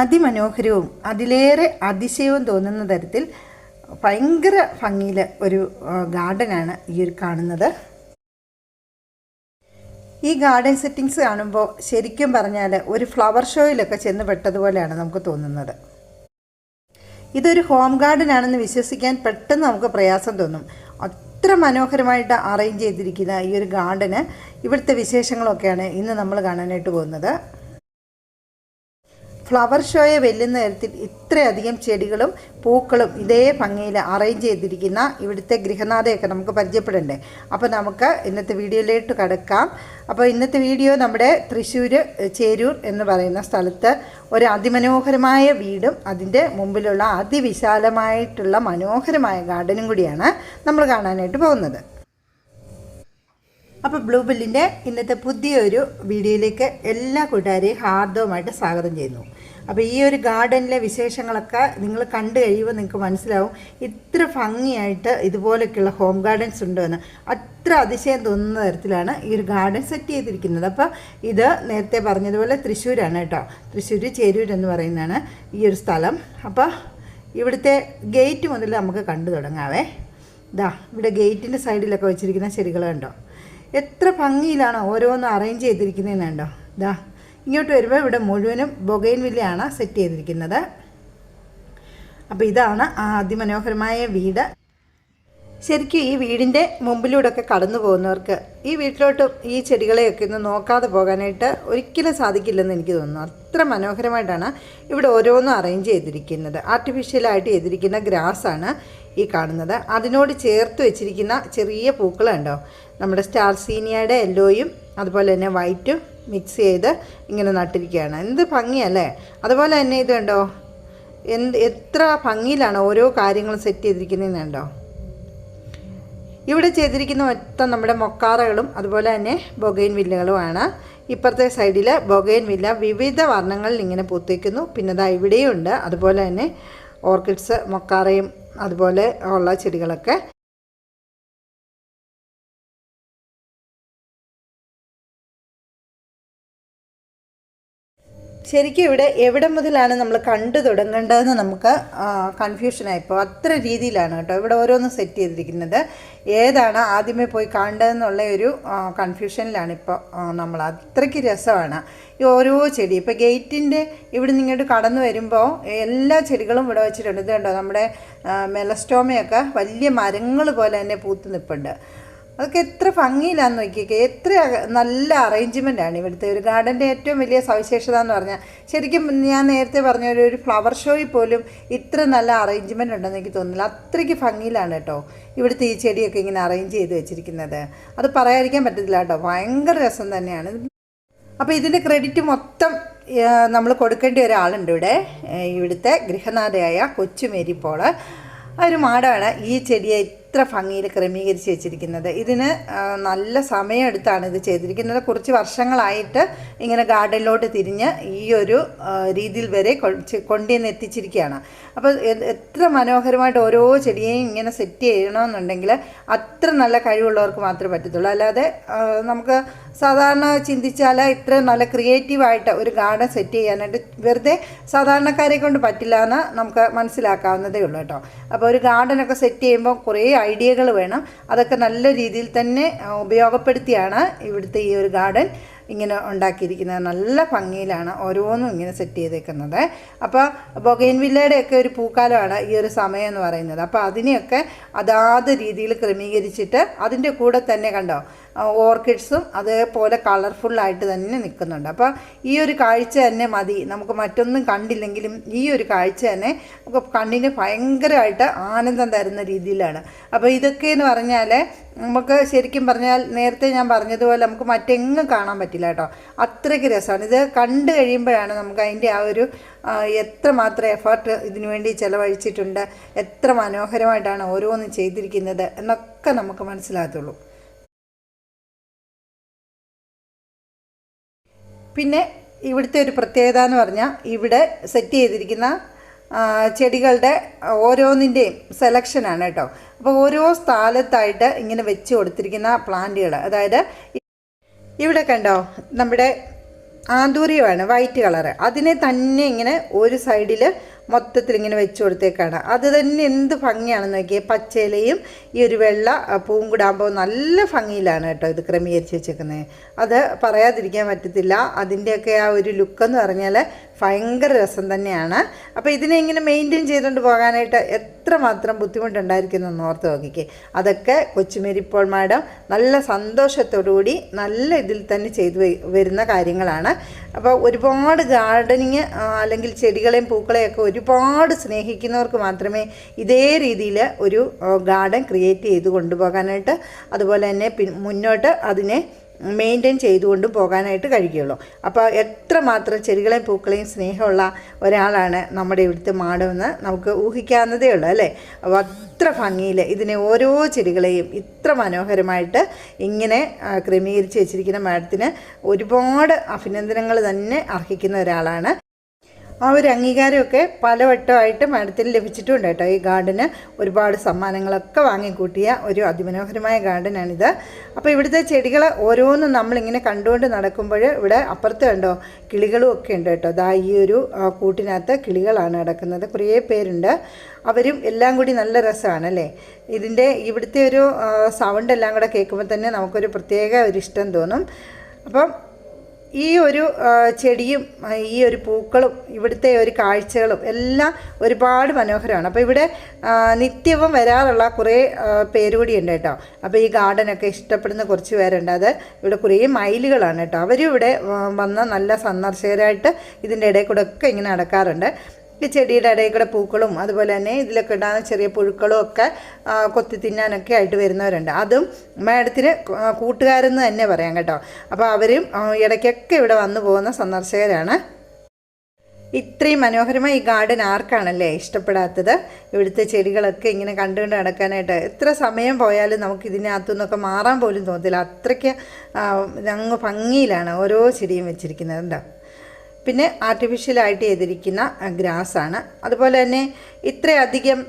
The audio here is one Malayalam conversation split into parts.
അതിമനോഹരവും അതിലേറെ അതിശയവും തോന്നുന്ന തരത്തിൽ ഭയങ്കര ഭംഗിയിൽ ഒരു ഗാർഡനാണ് ഈ ഒരു കാണുന്നത്. ഈ ഗാർഡൻ സെറ്റിങ്സ് കാണുമ്പോൾ ശരിക്കും പറഞ്ഞാൽ ഒരു ഫ്ലവർ ഷോയിലൊക്കെ ചെന്ന് പെട്ടതുപോലെയാണ് നമുക്ക് തോന്നുന്നത്. ഇതൊരു ഹോം ഗാർഡൻ ആണെന്ന് വിശ്വസിക്കാൻ പെട്ടെന്ന് നമുക്ക് പ്രയാസം തോന്നും. അത്ര മനോഹരമായിട്ട് അറേഞ്ച് ചെയ്തിരിക്കുന്ന ഈ ഒരു ഗാർഡന് ഇവിടുത്തെ വിശേഷങ്ങളൊക്കെയാണ് ഇന്ന് നമ്മൾ കാണാനായിട്ട് പോകുന്നത്. ഫ്ലവർ ഷോയെ വെല്ലുന്ന തരത്തിൽ ഇത്രയധികം ചെടികളും പൂക്കളും ഇതേ ഭംഗിയിൽ അറേഞ്ച് ചെയ്തിരിക്കുന്ന ഇവിടുത്തെ ഗൃഹനാഥയൊക്കെ നമുക്ക് പരിചയപ്പെടണ്ടേ? അപ്പോൾ നമുക്ക് ഇന്നത്തെ വീഡിയോയിലോട്ട് കടക്കാം. അപ്പോൾ ഇന്നത്തെ വീഡിയോ നമ്മുടെ തൃശ്ശൂർ ചേരൂർ എന്ന് പറയുന്ന സ്ഥലത്ത് ഒരു അതിമനോഹരമായ വീടും അതിന്റെ മുമ്പിലുള്ള അതിവിശാലമായിട്ടുള്ള മനോഹരമായ ഗാർഡനും കൂടിയാണ് നമ്മൾ കാണാനായിട്ട് പോകുന്നത്. അപ്പോൾ ബ്ലൂ ബില്ലിന്റെ ഇന്നത്തെ പുതിയൊരു വീഡിയോയിലേക്ക് എല്ലാ കൂട്ടുകാരെയും ഹാർദവുമായിട്ട് സ്വാഗതം ചെയ്യുന്നു. അപ്പോൾ ഈ ഒരു ഗാർഡനിലെ വിശേഷങ്ങളൊക്കെ നിങ്ങൾ കണ്ടു കഴിയുമ്പോൾ നിങ്ങൾക്ക് മനസ്സിലാവും. ഇത്ര ഭംഗിയായിട്ട് ഇതുപോലൊക്കെയുള്ള ഹോം ഗാർഡൻസ് ഉണ്ടോ എന്ന്. അത്ര അതിശയം തോന്നുന്ന തരത്തിലാണ് ഈ ഒരു ഗാർഡൻ സെറ്റ് ചെയ്തിരിക്കുന്നത്. അപ്പോൾ ഇത് നേരത്തെ പറഞ്ഞതുപോലെ തൃശ്ശൂരാണ് കേട്ടോ. തൃശ്ശൂർ ചേരൂർ എന്ന് പറയുന്നതാണ് ഈ ഒരു സ്ഥലം. അപ്പോൾ ഇവിടുത്തെ ഗേറ്റ് മുതൽ നമുക്ക് കണ്ടു തുടങ്ങാവേ. ഇതാ ഇവിടെ ഗേറ്റിന്റെ സൈഡിലൊക്കെ വെച്ചിരിക്കുന്ന ചെടികൾ കണ്ടോ? എത്ര ഭംഗിയിലാണ് ഓരോന്നും അറേഞ്ച് ചെയ്തിരിക്കുന്നതെന്ന് കണ്ടോ? ഇതാ ഇങ്ങോട്ട് വരുമ്പോൾ ഇവിടെ മുഴുവനും ബൊഗൈൻ വില്ലയാണ് സെറ്റ് ചെയ്തിരിക്കുന്നത്. അപ്പോൾ ഇതാണ് ആ അതിമനോഹരമായ വീട്. ശരിക്കും ഈ വീടിന്റെ മുമ്പിലൂടെയൊക്കെ കടന്നു പോകുന്നവർക്ക് ഈ വീട്ടിലോട്ട് ഈ ചെടികളെയൊക്കെ ഒന്ന് നോക്കാതെ പോകാനായിട്ട് ഒരിക്കലും സാധിക്കില്ലെന്ന് എനിക്ക് തോന്നുന്നു. അത്ര മനോഹരമായിട്ടാണ് ഇവിടെ ഓരോന്നും അറേഞ്ച് ചെയ്തിരിക്കുന്നത്. ആർട്ടിഫിഷ്യലായിട്ട് ചെയ്തിരിക്കുന്ന ഗ്രാസാണ് ഈ കാണുന്നത്. അതിനോട് ചേർത്ത് വെച്ചിരിക്കുന്ന ചെറിയ പൂക്കളുണ്ടോ? നമ്മുടെ സ്റ്റാർസീനിയയുടെ യെല്ലോയും അതുപോലെ തന്നെ വൈറ്റും മിക്സ് ചെയ്ത് ഇങ്ങനെ നട്ടിരിക്കുകയാണ്. എന്ത് ഭംഗിയല്ലേ? അതുപോലെ തന്നെ ഇത് കണ്ടോ? എന്ത് എത്ര ഭംഗിയിലാണ് ഓരോ കാര്യങ്ങളും സെറ്റ് ചെയ്തിരിക്കുന്നതെന്ന് കണ്ടോ? ഇവിടെ ചെയ്തിരിക്കുന്ന മൊത്തം നമ്മുടെ മൊക്കാറകളും അതുപോലെ തന്നെ ബൊഗൈൻ വില്ലകളുമാണ്. ഇപ്പുറത്തെ സൈഡിൽ ബൊഗൈൻ വില്ല വിവിധ വർണങ്ങളിൽ ഇങ്ങനെ പൂത്തേക്കുന്നു പിന്നെ ദാ ഇവിടെയുണ്ട് അതുപോലെ തന്നെ ഓർക്കിഡ്സ് മൊക്കാറയും അതുപോലെ ഉള്ള ചെടികളൊക്കെ. ശരിക്കും ഇവിടെ എവിടെ മുതലാണ് നമ്മൾ കണ്ടു തുടങ്ങേണ്ടതെന്ന് നമുക്ക് കൺഫ്യൂഷനായിപ്പോൾ അത്ര രീതിയിലാണ് കേട്ടോ ഇവിടെ ഓരോന്ന് സെറ്റ് ചെയ്തിരിക്കുന്നത്. ഏതാണ് ആദ്യമേ പോയി കാണേണ്ടതെന്നുള്ള ഒരു കൺഫ്യൂഷനിലാണ് ഇപ്പോൾ നമ്മൾ. അത്രയ്ക്ക് രസമാണ്. ഈ ഓരോ ചെടി ഇപ്പോൾ ഗേറ്റിന്റെ ഇവിടെ നിന്ന് ഇങ്ങോട്ട് കടന്നു വരുമ്പോൾ എല്ലാ ചെടികളും ഇവിടെ വെച്ചിട്ടുണ്ട്. ഇത് കണ്ടോ? നമ്മുടെ മെലസ്റ്റോമയൊക്കെ വലിയ മരങ്ങൾ പോലെ തന്നെ പൂത്ത് നിൽപ്പുണ്ട്. അതൊക്കെ എത്ര ഭംഗിയിലാന്ന് നോക്കിയൊക്കെ. എത്ര നല്ല അറേഞ്ച്മെന്റ് ആണ് ഇവിടുത്തെ. ഒരു ഗാർഡന്റെ ഏറ്റവും വലിയ സവിശേഷത എന്ന് പറഞ്ഞാൽ ശരിക്കും ഞാൻ നേരത്തെ പറഞ്ഞ ഒരു ഒരു ഫ്ലവർ ഷോയിൽ പോലും ഇത്ര നല്ല അറേഞ്ച്മെന്റ് ഉണ്ടെന്ന് എനിക്ക് തോന്നുന്നില്ല. അത്രയ്ക്ക് ഭംഗിയിലാണ് കേട്ടോ ഇവിടുത്തെ ഈ ചെടിയൊക്കെ ഇങ്ങനെ അറേഞ്ച് ചെയ്ത് വെച്ചിരിക്കുന്നത്. അത് പറയാതിരിക്കാൻ പറ്റത്തില്ല കേട്ടോ ഭയങ്കര രസം തന്നെയാണ്. അപ്പോൾ ഇതിന്റെ ക്രെഡിറ്റ് മൊത്തം നമ്മൾ കൊടുക്കേണ്ട ഒരാളുണ്ട് ഇവിടെ. ഇവിടുത്തെ ഗൃഹനാഥയായ കൊച്ചു മേരിപ്പോൾ ഒരു മാടാണ് ഈ ചെടിയെ ഇത്ര ഭംഗിയിൽ ക്രമീകരിച്ച് വെച്ചിരിക്കുന്നത്. ഇതിന് നല്ല സമയമെടുത്താണ് ഇത് ചെയ്തിരിക്കുന്നത്. കുറച്ച് വർഷങ്ങളായിട്ട് ഇങ്ങനെ ഗാർഡനിലോട്ട് തിരിഞ്ഞ് ഈ ഒരു രീതിയിൽ വരെ കൊണ്ടുവന്ന് എത്തിച്ചിരിക്കുകയാണ്. അപ്പോൾ എത്ര മനോഹരമായിട്ട് ഓരോ ചെടിയെയും ഇങ്ങനെ സെറ്റ് ചെയ്യണമെന്നുണ്ടെങ്കിൽ അത്ര നല്ല കഴിവുള്ളവർക്ക് മാത്രമേ പറ്റത്തുള്ളൂ. അല്ലാതെ നമുക്ക് സാധാരണ ചിന്തിച്ചാൽ ഇത്ര നല്ല ക്രിയേറ്റീവായിട്ട് ഒരു ഗാർഡൻ സെറ്റ് ചെയ്യാനായിട്ട് വെറുതെ സാധാരണക്കാരെ കൊണ്ട് പറ്റില്ല എന്ന് നമുക്ക് മനസ്സിലാക്കാവുന്നതേ ഉള്ളൂ കേട്ടോ. അപ്പോൾ ഒരു ഗാർഡനൊക്കെ സെറ്റ് ചെയ്യുമ്പോൾ കുറേ ഐഡിയകൾ വേണം. അതൊക്കെ നല്ല രീതിയിൽ തന്നെ ഉപയോഗപ്പെടുത്തിയാണ് ഇവിടുത്തെ ഈ ഒരു ഗാർഡൻ ഇങ്ങനെ ഉണ്ടാക്കിയിരിക്കുന്നത്. നല്ല ഭംഗിയിലാണ് ഓരോന്നും ഇങ്ങനെ സെറ്റ് ചെയ്തേക്കുന്നത്. അപ്പോൾ ബൊഗൈൻവില്ലയുടെയൊക്കെ ഒരു പൂക്കാലമാണ് ഈ ഒരു സമയം എന്ന് പറയുന്നത്. അപ്പോൾ അതിനെയൊക്കെ അതാത് രീതിയിൽ ക്രമീകരിച്ചിട്ട് അതിന്റെ കൂടെ തന്നെ കണ്ടോ ഓർക്കിഡ്സും അതേപോലെ കളർഫുള്ളായിട്ട് തന്നെ നിൽക്കുന്നുണ്ട്. അപ്പോൾ ഈ ഒരു കാഴ്ച തന്നെ മതി. നമുക്ക് മറ്റൊന്നും കണ്ടില്ലെങ്കിലും ഈ ഒരു കാഴ്ച തന്നെ നമുക്ക് കണ്ണിന് ഭയങ്കരമായിട്ട് ആനന്ദം തരുന്ന രീതിയിലാണ്. അപ്പോൾ ഇതൊക്കെ എന്ന് പറഞ്ഞാൽ നമുക്ക് ശരിക്കും പറഞ്ഞാൽ നേരത്തെ ഞാൻ പറഞ്ഞതുപോലെ നമുക്ക് മറ്റെങ്ങും കാണാൻ പറ്റില്ല കേട്ടോ. അത്രയ്ക്ക് രസമാണ്. ഇത് കണ്ടു കഴിയുമ്പോഴാണ് നമുക്ക് അതിന്റെ ആ ഒരു എത്രമാത്രം എഫേർട്ട് ഇതിനു വേണ്ടി ചിലവഴിച്ചിട്ടുണ്ട് എത്ര മനോഹരമായിട്ടാണ് ഓരോന്നും ചെയ്തിരിക്കുന്നത് എന്നൊക്കെ നമുക്ക് മനസ്സിലാകത്തുള്ളൂ. പിന്നെ ഇവിടുത്തെ ഒരു പ്രത്യേകത എന്ന് പറഞ്ഞാൽ ഇവിടെ സെറ്റ് ചെയ്തിരിക്കുന്ന ചെടികളുടെ ഓരോന്നിന്റെയും സെലക്ഷനാണ് കേട്ടോ. അപ്പോൾ ഓരോ സ്ഥലത്തായിട്ട് ഇങ്ങനെ വെച്ച് കൊടുത്തിരിക്കുന്ന പ്ലാന്റുകൾ അതായത് ഇവിടെ കണ്ടോ നമ്മുടെ ആന്തൂര്യമാണ് വൈറ്റ് കളറ്. അതിനെ തന്നെ ഇങ്ങനെ ഒരു സൈഡിൽ മൊത്തത്തിൽ ഇങ്ങനെ വെച്ച് കൊടുത്തേക്കാണ്. അത് തന്നെ എന്ത് ഭംഗിയാണെന്ന് നോക്കിയാൽ പച്ചയിലയും ഈ ഒരു വെള്ള പൂവും കൂടാകുമ്പോൾ നല്ല ഭംഗിയിലാണ് കേട്ടോ ഇത് ക്രമീകരിച്ച് വെച്ചേക്കുന്നത്. അത് പറയാതിരിക്കാൻ പറ്റത്തില്ല. അതിന്റെയൊക്കെ ആ ഒരു ലുക്കെന്ന് പറഞ്ഞാൽ ഭയങ്കര രസം തന്നെയാണ്. അപ്പോൾ ഇതിനെ ഇങ്ങനെ മെയിന്റെയിൻ ചെയ്തുകൊണ്ട് പോകാനായിട്ട് എത്രമാത്രം ബുദ്ധിമുട്ടുണ്ടായിരിക്കുന്നു എന്ന് ഓർത്ത് നോക്കിക്കേ. അതൊക്കെ കൊച്ചുമേരിപ്പോൾ മാഡം നല്ല സന്തോഷത്തോടുകൂടി നല്ല ഇതിൽ തന്നെ ചെയ്തു വരുന്ന കാര്യങ്ങളാണ്. അപ്പോൾ ഒരുപാട് ഗാർഡനിങ് അല്ലെങ്കിൽ ചെടികളെയും പൂക്കളെയും ഒക്കെ ഒരുപാട് സ്നേഹിക്കുന്നവർക്ക് മാത്രമേ ഇതേ രീതിയിൽ ഒരു ഗാർഡൻ ക്രിയേറ്റ് ചെയ്ത് കൊണ്ടുപോകാനായിട്ട് അതുപോലെ തന്നെ മുന്നോട്ട് അതിനെ മെയിന്റെയിൻ ചെയ്തുകൊണ്ട് പോകാനായിട്ട് കഴിയുള്ളൂ. അപ്പോൾ എത്രമാത്രം ചെടികളെയും പൂക്കളെയും സ്നേഹമുള്ള ഒരാളാണ് നമ്മുടെ ഇവിടുത്തെ മാടമെന്ന് നമുക്ക് ഊഹിക്കാവുന്നതേ ഉള്ളൂ അല്ലേ? അപ്പോൾ അത്ര ഭംഗിയിൽ ഇതിനെ ഓരോ ചെടികളെയും ഇത്ര മനോഹരമായിട്ട് ഇങ്ങനെ ക്രമീകരിച്ച് വെച്ചിരിക്കുന്ന മാഡത്തിന് ഒരുപാട് അഭിനന്ദനങ്ങൾ തന്നെ അർഹിക്കുന്ന ഒരാളാണ്. ആ ഒരു അംഗീകാരമൊക്കെ പലവട്ടമായിട്ട് മാഡത്തിന് ലഭിച്ചിട്ടുണ്ട് കേട്ടോ. ഈ ഗാർഡന് ഒരുപാട് സമ്മാനങ്ങളൊക്കെ വാങ്ങിക്കൂട്ടിയ ഒരു അതിമനോഹരമായ ഗാർഡനാണിത്. അപ്പോൾ ഇവിടുത്തെ ചെടികൾ ഓരോന്നും നമ്മളിങ്ങനെ കണ്ടുകൊണ്ട് നടക്കുമ്പോൾ ഇവിടെ അപ്പുറത്ത് കണ്ടോ കിളികളും ഒക്കെ ഉണ്ട് കേട്ടോ. ദാ ഈ ഒരു കൂട്ടിനകത്ത് കിളികളാണ് കിടക്കുന്നത് കുറേ പേരുണ്ട്. അവരും എല്ലാം കൂടി നല്ല രസമാണ് അല്ലേ ഇതിന്റെ ഇവിടുത്തെ ഒരു സൗണ്ട് എല്ലാം കൂടെ കേൾക്കുമ്പോൾ തന്നെ നമുക്കൊരു പ്രത്യേക ഒരു ഇഷ്ടം തോന്നും. അപ്പം ഈ ഒരു ചെടിയും ഈ ഒരു പൂക്കളും ഇവിടുത്തെ ഒരു കാഴ്ചകളും എല്ലാം ഒരുപാട് മനോഹരമാണ്. അപ്പോൾ ഇവിടെ നിത്യവും വരാറുള്ള കുറേ ആ, പേര് കൂടിയുണ്ട് കേട്ടോ. അപ്പോൾ ഈ ഗാർഡനൊക്കെ ഇഷ്ടപ്പെടുന്ന കുറച്ച് പേരുണ്ട്. അത് ഇവിടെ കുറേ മയിലുകളാണ് കേട്ടോ. അവരും ഇവിടെ വന്ന നല്ല സന്ദർശകരായിട്ട് ഇതിന്റെ ഇടയിൽ കൂടെ ഒക്കെ ഇങ്ങനെ നടക്കാറുണ്ട്. ഈ ചെടിയുടെ ഇടയിൽ കൂടെ പൂക്കളും അതുപോലെ തന്നെ ഇതിലൊക്കെ ഉണ്ടാകുന്ന ചെറിയ പുഴുക്കളും ഒക്കെ കൊത്തി തിന്നാനൊക്കെ ആയിട്ട് വരുന്നവരുണ്ട്. അതും മാഡത്തിന് കൂട്ടുകാരെന്ന് തന്നെ പറയാം കേട്ടോ. അപ്പോൾ അവരും ഇടയ്ക്കൊക്കെ ഇവിടെ വന്നു പോകുന്ന സന്ദർശകരാണ്. ഇത്രയും മനോഹരമായ ഈ ഗാർഡൻ ആർക്കാണല്ലേ ഇഷ്ടപ്പെടാത്തത്? ഇവിടുത്തെ ചെടികളൊക്കെ ഇങ്ങനെ കണ്ടുകൊണ്ട് നടക്കാനായിട്ട് എത്ര സമയം പോയാലും നമുക്ക് ഇതിനകത്തു നിന്നൊക്കെ മാറാൻ പോലും തോന്നത്തില്ല. അത്രയ്ക്ക് ഞങ്ങൾ ഭംഗിയിലാണ് ഓരോ ചെടിയും വെച്ചിരിക്കുന്നത് കേട്ടോ. പിന്നെ ആർട്ടിഫിഷ്യലായിട്ട് ചെയ്തിരിക്കുന്ന ഗ്രാസാണ്. അതുപോലെ തന്നെ ഇത്രയധികം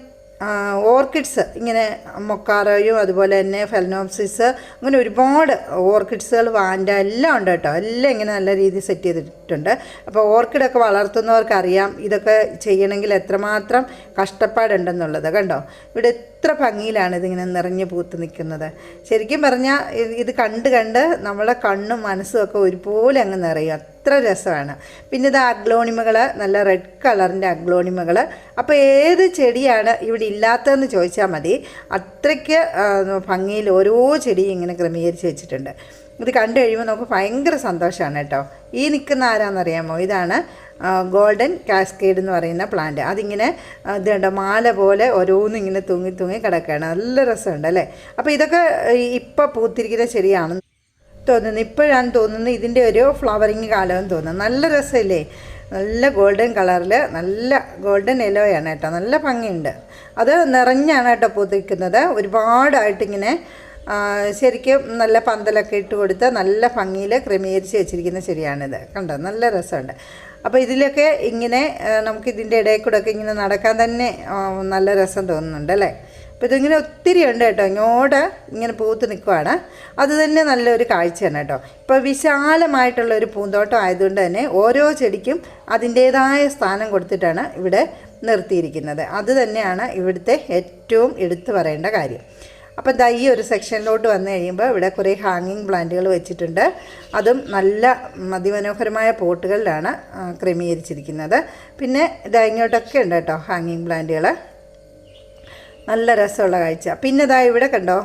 ഓർക്കിഡ്സ് ഇങ്ങനെ മൊക്കാറോയും അതുപോലെ തന്നെ ഫെലനോപ്സിസ് അങ്ങനെ ഒരുപാട് ഓർക്കിഡ്സുകൾ വാൻഡ എല്ലാം ഉണ്ട് കേട്ടോ. എല്ലാം ഇങ്ങനെ നല്ല രീതിയിൽ സെറ്റ് ചെയ്തിട്ടുണ്ട്. അപ്പോൾ ഓർക്കിഡൊക്കെ വളർത്തുന്നവർക്കറിയാം ഇതൊക്കെ ചെയ്യണമെങ്കിൽ എത്രമാത്രം കഷ്ടപ്പാടുണ്ടെന്നുള്ളത് കണ്ടോ? ഇവിടെ എത്ര ഭംഗിയിലാണ് ഇതിങ്ങനെ നിറഞ്ഞു പൂത്ത് നിൽക്കുന്നത്. ശരിക്കും പറഞ്ഞാൽ ഇത് കണ്ട് കണ്ട് നമ്മളെ കണ്ണും മനസ്സും ഒക്കെ ഒരുപോലെ അങ്ങ് നിറയും. അത്ര രസമാണ്. പിന്നെ ഇത് അഗ്ലോണിമകൾ നല്ല റെഡ് കളറിന്റെ അഗ്ലോണിമകൾ അപ്പോൾ ഏത് ചെടിയാണ് ഇവിടെ ഇല്ലാത്തതെന്ന് ചോദിച്ചാൽ മതി. അത്രയ്ക്ക് ഭംഗിയിൽ ഓരോ ചെടിയും ഇങ്ങനെ ക്രമീകരിച്ച് വെച്ചിട്ടുണ്ട്. ഇത് കണ്ടു കഴിയുമ്പോൾ നമുക്ക് ഭയങ്കര സന്തോഷമാണ് കേട്ടോ. ഈ നിൽക്കുന്ന ആരാന്നറിയാമോ? ഇതാണ് ഗോൾഡൻ കാസ്കേഡ് എന്ന് പറയുന്ന പ്ലാന്റ് അതിങ്ങനെ ഇത് കണ്ടോ? മാല പോലെ ഓരോന്നും ഇങ്ങനെ തൂങ്ങി തൂങ്ങി കിടക്കുകയാണ്. നല്ല രസമുണ്ട് അല്ലേ? അപ്പോൾ ഇതൊക്കെ ഇപ്പോൾ പൂത്തിരിക്കുന്ന ചെടിയാണ് തോന്നുന്നു. ഇപ്പോഴാണ് തോന്നുന്നത് ഇതിന്റെ ഒരു ഫ്ലവറിങ് കാലമെന്ന് തോന്നുന്നു. നല്ല രസമില്ലേ? നല്ല ഗോൾഡൻ കളറിൽ നല്ല ഗോൾഡൻ യെല്ലോയാണ് കേട്ടോ. നല്ല ഭംഗിയുണ്ട്. അത് നിറഞ്ഞാണ് കേട്ടോ പൊതിക്കുന്നത് ഒരുപാടായിട്ടിങ്ങനെ ശരിക്കും നല്ല പന്തലൊക്കെ ഇട്ട് കൊടുത്ത് നല്ല ഭംഗിയിൽ ക്രമീകരിച്ച് വെച്ചിരിക്കുന്ന ചെടിയാണിത്. കണ്ടോ? നല്ല രസമുണ്ട്. അപ്പോൾ ഇതിലൊക്കെ ഇങ്ങനെ നമുക്ക് ഇതിന്റെ ഇടയിൽ കൂടെ ഒക്കെ ഇങ്ങനെ നടക്കാൻ തന്നെ നല്ല രസം തോന്നുന്നുണ്ട് അല്ലേ? അപ്പോൾ ഇതിങ്ങനെ ഒത്തിരി ഉണ്ട് കേട്ടോ. ഇങ്ങോട്ട് ഇങ്ങനെ പൂത്ത് നിൽക്കുവാണ് അത് തന്നെ നല്ലൊരു കാഴ്ചയാണ് കേട്ടോ. ഇപ്പോൾ വിശാലമായിട്ടുള്ള ഒരു പൂന്തോട്ടം ആയതുകൊണ്ട് തന്നെ ഓരോ ചെടിക്കും അതിന്റേതായ സ്ഥാനം കൊടുത്തിട്ടാണ് ഇവിടെ നിർത്തിയിരിക്കുന്നത്. അത് തന്നെയാണ് ഇവിടുത്തെ ഏറ്റവും എടുത്തു പറയേണ്ട കാര്യം. അപ്പം ദാ ഈ ഒരു സെക്ഷനിലോട്ട് വന്നു കഴിയുമ്പോൾ ഇവിടെ കുറേ ഹാങ്ങിങ് പ്ലാന്റുകൾ വെച്ചിട്ടുണ്ട്. അതും നല്ല അതിമനോഹരമായ പോട്ടുകളിലാണ് ക്രമീകരിച്ചിരിക്കുന്നത്. പിന്നെ ഇതാ ഇങ്ങോട്ടൊക്കെ ഉണ്ട് കേട്ടോ ഹാങ്ങിങ് പ്ലാന്റുകൾ നല്ല രസമുള്ള കാഴ്ച. പിന്നെ ഇതാ ഇവിടെ കണ്ടോ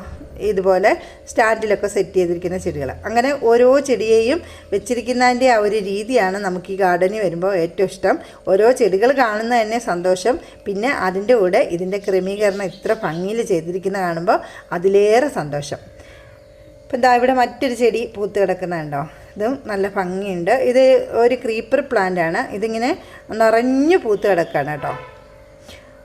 ഇതുപോലെ സ്റ്റാൻഡിലൊക്കെ സെറ്റ് ചെയ്തിരിക്കുന്ന ചെടികൾ അങ്ങനെ ഓരോ ചെടിയെയും വെച്ചിരിക്കുന്നതിന്റെ ആ ഒരു രീതിയാണ് നമുക്ക് ഈ ഗാർഡനിൽ വരുമ്പോൾ ഏറ്റവും ഇഷ്ടം. ഓരോ ചെടികൾ കാണുന്ന തന്നെ സന്തോഷം. പിന്നെ അതിന്റെ കൂടെ ഇതിന്റെ ക്രമീകരണം ഇത്ര ഭംഗിയിൽ ചെയ്തിരിക്കുന്ന കാണുമ്പോൾ അതിലേറെ സന്തോഷം. ഇപ്പം ദാ ഇവിടെ മറ്റൊരു ചെടി പൂത്ത് കിടക്കുന്നുണ്ടോ ഇതും നല്ല ഭംഗിയുണ്ട്. ഇത് ഒരു ക്രീപ്പർ പ്ലാന്റ് ആണ്. ഇതിങ്ങനെ നിറഞ്ഞു പൂത്ത് കിടക്കുകയാണ് കേട്ടോ.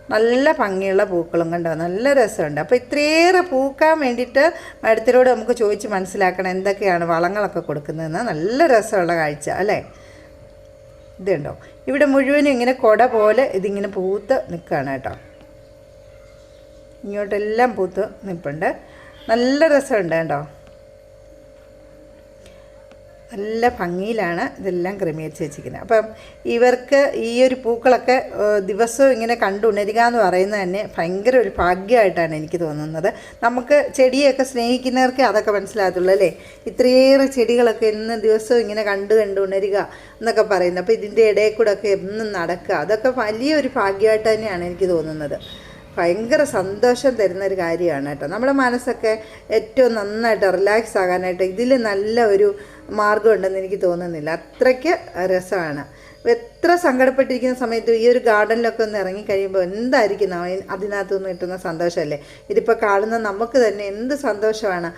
നല്ല ഭംഗിയുള്ള പൂക്കളും കണ്ടോ? നല്ല രസമുണ്ട്. അപ്പോൾ ഇത്രയേറെ പൂക്കാൻ വേണ്ടിയിട്ട് മരത്തിലൂടെ നമുക്ക് ചോദിച്ച് മനസ്സിലാക്കണം എന്തൊക്കെയാണ് വളങ്ങളൊക്കെ കൊടുക്കുന്നതെന്ന്. നല്ല രസമുള്ള കാഴ്ച അല്ലേ? ഇതുണ്ടോ? ഇവിടെ മുഴുവനും ഇങ്ങനെ കൊട പോലെ ഇതിങ്ങനെ പൂത്ത് നിൽക്കുകയാണ് കേട്ടോ. ഇങ്ങോട്ടെല്ലാം പൂത്ത് നിൽപ്പുണ്ട് നല്ല രസമുണ്ട് കേട്ടോ. നല്ല ഭംഗിയിലാണ് ഇതെല്ലാം ക്രമീകരിച്ച് വെച്ചിരിക്കുന്നത്. അപ്പം ഇവർക്ക് ഈ ഒരു പൂക്കളൊക്കെ ദിവസവും ഇങ്ങനെ കണ്ടുണരുക എന്ന് പറയുന്നത് തന്നെ ഭയങ്കര ഒരു ഭാഗ്യമായിട്ടാണ് എനിക്ക് തോന്നുന്നത്. നമുക്ക് ചെടിയൊക്കെ സ്നേഹിക്കുന്നവർക്ക് അതൊക്കെ മനസ്സിലാകത്തുള്ളൂ അല്ലേ? ഇത്രയേറെ ചെടികളൊക്കെ ഇന്ന് ദിവസവും ഇങ്ങനെ കണ്ടു കണ്ടു ഉണരുക എന്നൊക്കെ പറയുന്നത്. അപ്പോൾ ഇതിന്റെ ഇടയിൽ കൂടെ ഒക്കെ എന്നും നടക്കുക. അതൊക്കെ വലിയൊരു ഭാഗ്യമായിട്ട് തന്നെയാണ് എനിക്ക് തോന്നുന്നത്. ഭയങ്കര സന്തോഷം തരുന്ന ഒരു കാര്യമാണ് കേട്ടോ. നമ്മുടെ മനസ്സൊക്കെ ഏറ്റവും നന്നായിട്ട് റിലാക്സ് ആകാനായിട്ട് ഇതിൽ നല്ല ഒരു മാർഗം ഉണ്ടെന്ന് എനിക്ക് തോന്നുന്നില്ല. അത്രയ്ക്ക് രസമാണ്. എത്ര സങ്കടപ്പെട്ടിരിക്കുന്ന സമയത്ത് ഈ ഒരു ഗാർഡനിലൊക്കെ ഒന്ന് ഇറങ്ങിക്കഴിയുമ്പോൾ എന്തായിരിക്കും അതിനകത്ത് നിന്ന് കിട്ടുന്ന സന്തോഷമല്ലേ? ഇതിപ്പോൾ കാണുന്ന നമുക്ക് തന്നെ എന്ത് സന്തോഷമാണ്.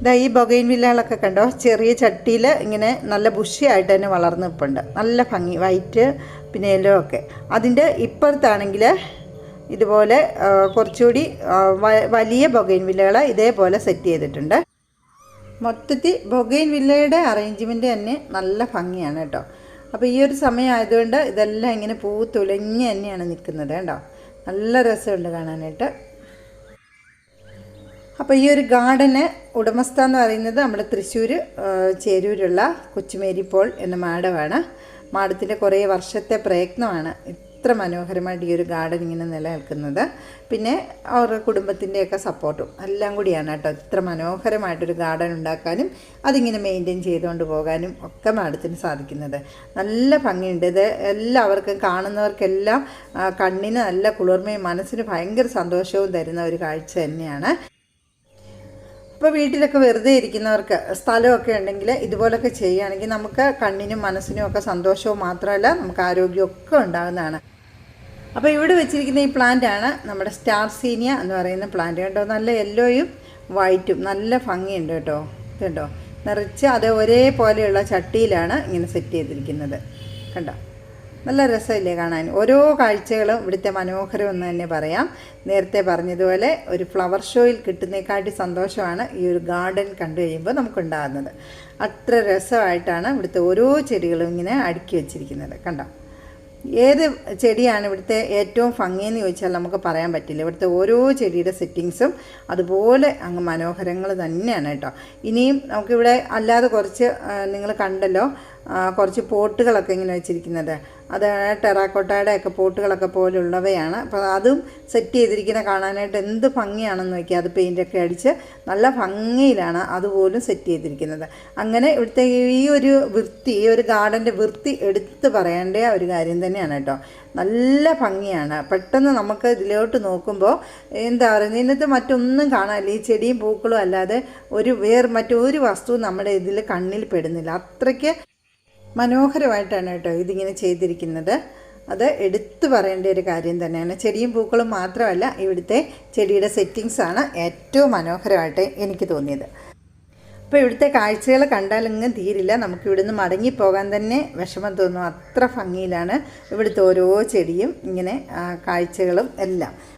ഇതാ ഈ ബൊഗൈൻ വില്ലകളൊക്കെ കണ്ടോ? ചെറിയ ചട്ടിയിൽ ഇങ്ങനെ നല്ല ബുഷിയായിട്ട് തന്നെ വളർന്ന് നിൽപ്പുണ്ട് നല്ല ഭംഗി. വൈറ്റ് പിന്നെ യെല്ലോ ഒക്കെ. അതിന്റെ ഇപ്പുറത്താണെങ്കിൽ ഇതുപോലെ കുറച്ചുകൂടി വലിയ ബൊഗൈൻ വില്ലകൾ ഇതേപോലെ സെറ്റ് ചെയ്തിട്ടുണ്ട്. മൊത്തത്തിൽ ബൊഗൈൻ വില്ലയുടെ അറേഞ്ച്മെന്റ് തന്നെ നല്ല ഭംഗിയാണ് കേട്ടോ. അപ്പോൾ ഈ ഒരു സമയമായതുകൊണ്ട് ഇതെല്ലാം ഇങ്ങനെ പൂ തുലഞ്ഞ് തന്നെയാണ് നിൽക്കുന്നത് കേട്ടോ. നല്ല രസമുണ്ട് കാണാനായിട്ട്. അപ്പോൾ ഈ ഒരു ഗാർഡന് ഉടമസ്ഥ എന്ന് പറയുന്നത് നമ്മുടെ തൃശ്ശൂർ ചേരൂരുള്ള കൊച്ചുമേരി പോൾ എന്ന മാഡമാണ്. മാഡത്തിന്റെ കുറേ വർഷത്തെ പ്രയത്നമാണ് ഇത്ര മനോഹരമായിട്ട് ഈ ഒരു ഗാർഡൻ ഇങ്ങനെ നിലനിൽക്കുന്നത്. പിന്നെ അവരുടെ കുടുംബത്തിന്റെയൊക്കെ സപ്പോർട്ടും എല്ലാം കൂടിയാണ് കേട്ടോ. ഇത്ര മനോഹരമായിട്ടൊരു ഗാർഡൻ ഉണ്ടാക്കാനും അതിങ്ങനെ മെയിന്റെയിൻ ചെയ്തുകൊണ്ട് പോകാനും ഒക്കെ മാഡത്തിന് സാധിക്കുന്നത്. നല്ല ഭംഗിയുണ്ട്. ഇത് എല്ലാവർക്കും കാണുന്നവർക്കെല്ലാം കണ്ണിന് നല്ല കുളിർമയും മനസ്സിന് ഭയങ്കര സന്തോഷവും തരുന്ന ഒരു കാഴ്ച തന്നെയാണ്. ഇപ്പോൾ വീട്ടിലൊക്കെ വെറുതെ ഇരിക്കുന്നവർക്ക് സ്ഥലമൊക്കെ ഉണ്ടെങ്കിൽ ഇതുപോലൊക്കെ ചെയ്യുകയാണെങ്കിൽ നമുക്ക് കണ്ണിനും മനസ്സിനും ഒക്കെ സന്തോഷവും മാത്രമല്ല നമുക്ക് ആരോഗ്യമൊക്കെ ഉണ്ടാകുന്നതാണ്. അപ്പോൾ ഇവിടെ വെച്ചിരിക്കുന്ന ഈ പ്ലാന്റ് ആണ് നമ്മുടെ സ്റ്റാർ സീനിയ എന്ന് പറയുന്ന പ്ലാന്റ് കേട്ടോ നല്ല യെല്ലോയും വൈറ്റും നല്ല ഭംഗിയുണ്ട് കേട്ടോ. കേട്ടോ നിറച്ച് അത് ഒരേപോലെയുള്ള ചട്ടിയിലാണ് ഇങ്ങനെ സെറ്റ് ചെയ്തിരിക്കുന്നത്. കണ്ടോ? നല്ല രസമില്ലേ കാണാൻ. ഓരോ കാഴ്ചകളും ഇവിടുത്തെ മനോഹരം എന്ന് തന്നെ പറയാം. നേരത്തെ പറഞ്ഞതുപോലെ ഒരു ഫ്ലവർ ഷോയിൽ കിട്ടുന്നേക്കാട്ടി സന്തോഷമാണ് ഈ ഒരു ഗാർഡൻ കണ്ടു കഴിയുമ്പോൾ നമുക്കുണ്ടാകുന്നത്. അത്ര രസമായിട്ടാണ് ഇവിടുത്തെ ഓരോ ചെടികളും ഇങ്ങനെ അടുക്കി വെച്ചിരിക്കുന്നത്. കണ്ടോ? ഏത് ചെടിയാണ് ഇവിടുത്തെ ഏറ്റവും ഭംഗിയെന്ന് ചോദിച്ചാൽ നമുക്ക് പറയാൻ പറ്റില്ല. ഇവിടുത്തെ ഓരോ ചെടിയുടെ സെറ്റിങ്സും അതുപോലെ അങ്ങ് മനോഹരങ്ങൾ തന്നെയാണ് കേട്ടോ. ഇനിയും നമുക്കിവിടെ അല്ലാതെ കുറച്ച് നിങ്ങൾ കണ്ടല്ലോ കുറച്ച് പോട്ടുകളൊക്കെ ഇങ്ങനെ വെച്ചിരിക്കുന്നത്. അത് ടെറാക്കോട്ടയുടെ ഒക്കെ പോട്ടുകളൊക്കെ പോലുള്ളവയാണ്. അപ്പോൾ അതും സെറ്റ് ചെയ്തിരിക്കുന്ന കാണാനായിട്ട് എന്ത് ഭംഗിയാണെന്ന് നോക്കിയാൽ അത് പെയിന്റൊക്കെ അടിച്ച് നല്ല ഭംഗിയിലാണ് അതുപോലും സെറ്റ് ചെയ്തിരിക്കുന്നത്. അങ്ങനെ ഇവിടുത്തെ ഈ ഒരു വൃത്തി ഈ ഒരു ഗാർഡന്റെ വൃത്തി എടുത്ത് പറയേണ്ട ഒരു കാര്യം തന്നെയാണ് കേട്ടോ. നല്ല ഭംഗിയാണ്. പെട്ടെന്ന് നമുക്ക് ഇതിലോട്ട് നോക്കുമ്പോൾ എന്താ പറയുക ഇന്നത്തെ മറ്റൊന്നും കാണാനില്ല. ഈ ചെടിയും പൂക്കളും അല്ലാതെ ഒരു വേർ മറ്റൊരു വസ്തു നമ്മുടെ ഇതിൽ കണ്ണിൽ പെടുന്നില്ല. അത്രയ്ക്ക് മനോഹരമായിട്ടാണ് കേട്ടോ ഇതിങ്ങനെ ചെയ്തിരിക്കുന്നത്. അത് എടുത്തു പറയേണ്ട ഒരു കാര്യം തന്നെയാണ്. ചെടിയും പൂക്കളും മാത്രമല്ല ഇവിടുത്തെ ചെടിയുടെ സെറ്റിങ്സാണ് ഏറ്റവും മനോഹരമായിട്ട് എനിക്ക് തോന്നിയത്. അപ്പോൾ ഇവിടുത്തെ കാഴ്ചകൾ കണ്ടാലങ്ങ് തീരില്ല. നമുക്ക് ഇവിടുന്ന് മടങ്ങിപ്പോകാൻ തന്നെ വിഷമം തോന്നും. അത്ര ഭംഗിയിലാണ് ഇവിടുത്തെ ഓരോ ചെടിയും ഇങ്ങനെ കാഴ്ചകളും എല്ലാം.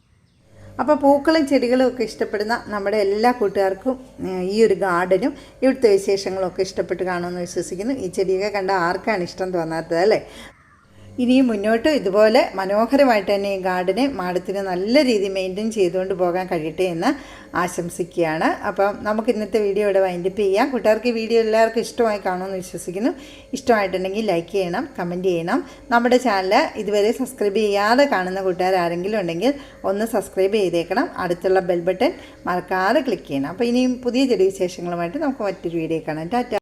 അപ്പോൾ പൂക്കളും ചെടികളും ഒക്കെ ഇഷ്ടപ്പെടുന്ന നമ്മുടെ എല്ലാ കൂട്ടുകാർക്കും ഈ ഒരു ഗാർഡനും ഇവിടുത്തെ വിശേഷങ്ങളും ഒക്കെ ഇഷ്ടപ്പെട്ട് കാണുമെന്ന് വിശ്വസിക്കുന്നു. ഈ ചെടിയൊക്കെ കണ്ട ആർക്കാണ് ഇഷ്ടം തോന്നാത്തത് അല്ലേ? ഇനിയും മുന്നോട്ട് ഇതുപോലെ മനോഹരമായിട്ട് തന്നെ ഈ ഗാർഡനെ മാഡത്തിന് നല്ല രീതിയിൽ മെയിന്റെയിൻ ചെയ്തുകൊണ്ട് പോകാൻ കഴിയട്ടെ എന്ന് ആശംസിക്കുകയാണ്. അപ്പം നമുക്ക് ഇന്നത്തെ വീഡിയോ ഇവിടെ വൈൻഡപ്പ് ചെയ്യാം. കൂട്ടുകാർക്ക് ഈ വീഡിയോ എല്ലാവർക്കും ഇഷ്ടമായി കാണുമെന്ന് വിശ്വസിക്കുന്നു. ഇഷ്ടമായിട്ടുണ്ടെങ്കിൽ ലൈക്ക് ചെയ്യണം കമന്റ് ചെയ്യണം. നമ്മുടെ ചാനൽ ഇതുവരെ സബ്സ്ക്രൈബ് ചെയ്യാതെ കാണുന്ന കൂട്ടുകാർ ആരെങ്കിലും ഉണ്ടെങ്കിൽ ഒന്ന് സബ്സ്ക്രൈബ് ചെയ്തേക്കണം. അടുത്തുള്ള ബെൽ ബട്ടൺ മറക്കാതെ ക്ലിക്ക് ചെയ്യണം. അപ്പോൾ ഇനിയും പുതിയ ചെറിയ വിശേഷങ്ങളുമായിട്ട് നമുക്ക് മറ്റൊരു വീഡിയോ കാണാം. ടാറ്റ.